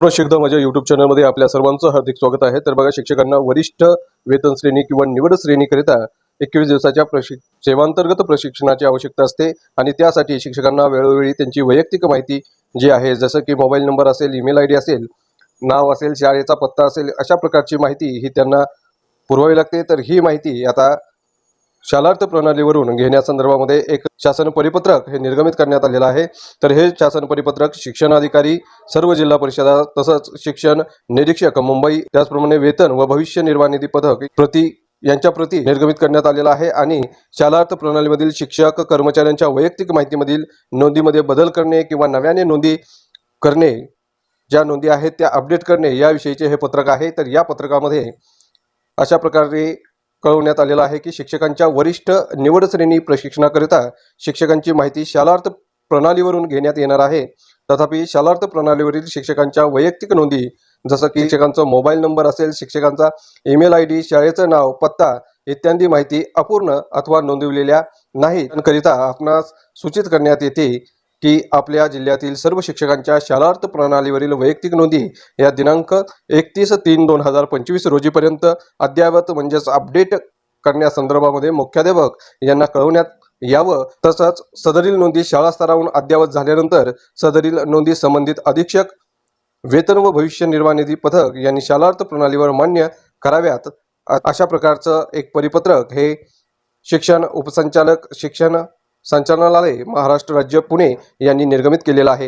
प्रशिद्ध माझ्या युट्यूब चॅनलमध्ये आपल्या सर्वांचं हार्दिक स्वागत आहे. तर बघा शिक्षकांना वरिष्ठ वेतन श्रेणी किंवा निवड श्रेणीकरिता एकवीस दिवसाच्या प्रशिक सेवांतर्गत प्रशिक्षणाची आवश्यकता असते आणि त्यासाठी शिक्षकांना वेळोवेळी त्यांची वैयक्तिक माहिती जी आहे जसं की मोबाईल नंबर असेल ईमेल आय डी असेल नाव असेल शाळेचा पत्ता असेल अशा प्रकारची माहिती ही त्यांना पुरवावी लागते. तर ही माहिती आता शालार्थ प्रणालीवरून घेण्यासंदर्भामध्ये एक शासन परिपत्रक हे निर्गमित करण्यात आलेलं आहे. तर हे शासन परिपत्रक शिक्षणाधिकारी सर्व जिल्हा परिषदा तसंच शिक्षण निरीक्षक मुंबई त्याचप्रमाणे वेतन व भविष्य निर्वाह निधी पथक प्रति यांच्या प्रती निर्गमित करण्यात आलेला आहे आणि शालार्थ प्रणालीमधील शिक्षक कर्मचाऱ्यांच्या वैयक्तिक माहितीमधील नोंदीमध्ये बदल करणे किंवा नव्याने नोंदी करणे ज्या नोंदी आहेत त्या अपडेट करणे याविषयीचे हे पत्रक आहे. तर या पत्रकामध्ये अशा प्रकारे कळवण्यात आलेलं आहे की शिक्षकांच्या वरिष्ठ निवड श्रेणी प्रशिक्षणाकरिता शिक्षकांची माहिती शालार्थ प्रणालीवरून घेण्यात येणार आहे. तथापि शालार्थ प्रणालीवरील शिक्षकांच्या वैयक्तिक नोंदी जसं की शिक्षकांचा मोबाईल नंबर असेल शिक्षकांचा ईमेल आय डी शाळेचं नाव पत्ता इत्यादी माहिती अपूर्ण अथवा नोंदवलेल्या नाही करिता आपणास सूचित करण्यात येते की आपल्या जिल्ह्यातील सर्व शिक्षकांच्या शालार्थ प्रणालीवरील वैयक्तिक नोंदी या दिनांक एकतीस तीन दोन हजार पंचवीस रोजीपर्यंत अद्ययावत म्हणजेच अपडेट करण्यासंदर्भामध्ये मुख्याध्यापक यांना कळवण्यात यावं. तसंच सदरील नोंदी शाळा स्तरावरून अद्ययावत झाल्यानंतर सदरील नोंदी संबंधित अधीक्षक वेतन व भविष्य निर्वाह निधी पथक यांनी शालार्थ प्रणालीवर मान्य कराव्यात. अशा प्रकारचं एक परिपत्रक हे शिक्षण उपसंचालक शिक्षण संचालनालय महाराष्ट्र राज्य पुणे यांनी निर्गमित केलेलं आहे.